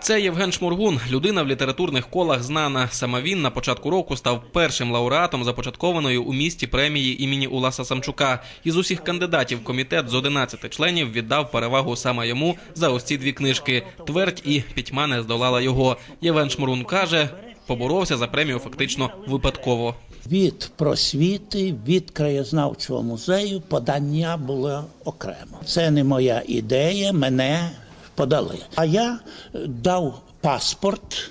Це Євген Шмургун, людина в літературних колах знана. Саме він на початку року став першим лауреатом започаткованої у місті премії імені Уласа Самчука. Із усіх кандидатів комітет з 11 членів віддав перевагу саме йому за ось ці дві книжки. Твердь і пітьма не здолала його. Євген Шмургун каже, поборовся за премію фактично випадково. Від просвіти, від краєзнавчого музею подання було окремо. Це не моя ідея, мене подали. А я е, дав паспорт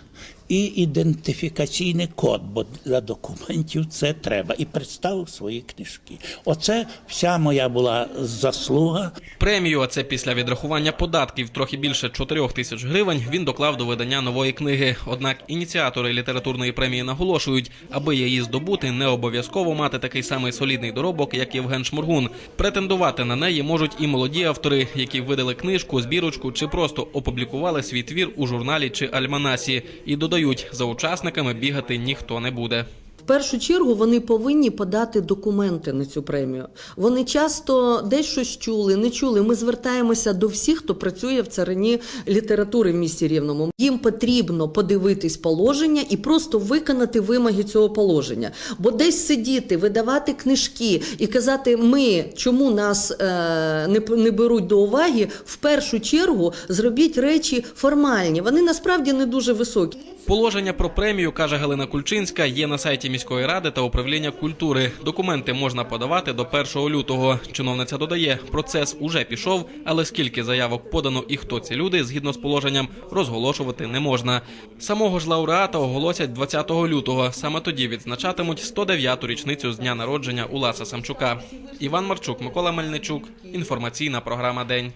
і ідентифікаційний код, бо для документів це треба, і представив свої книжки. Оце вся моя була заслуга. Премію, а це після відрахування податків трохи більше 4 тисяч гривень, він доклав до видання нової книги. Однак ініціатори літературної премії наголошують, аби її здобути, не обов'язково мати такий самий солідний доробок, як Євген Шмургун. Претендувати на неї можуть і молоді автори, які видали книжку, збірочку чи просто опублікували свій твір у журналі чи альманасі. І додають, за учасниками бігати ніхто не буде. В першу чергу вони повинні подати документи на цю премію. Вони часто десь щось чули, не чули. Ми звертаємося до всіх, хто працює в царині літератури в місті Рівному. Їм потрібно подивитись положення і просто виконати вимоги цього положення. Бо десь сидіти, видавати книжки і казати, ми чому нас е, не, не беруть до уваги, в першу чергу зробіть речі формальні. Вони насправді не дуже високі. Положення про премію, каже Галина Кульчинська, є на сайті міської ради та управління культури. Документи можна подавати до 1 лютого. Чиновниця додає, процес уже пішов, але скільки заявок подано і хто ці люди, згідно з положенням, розголошувати не можна. Самого ж лауреата оголосять 20 лютого. Саме тоді відзначатимуть 109-ту річницю з дня народження Уласа Самчука. Іван Марчук, Микола Мельничук. Інформаційна програма День.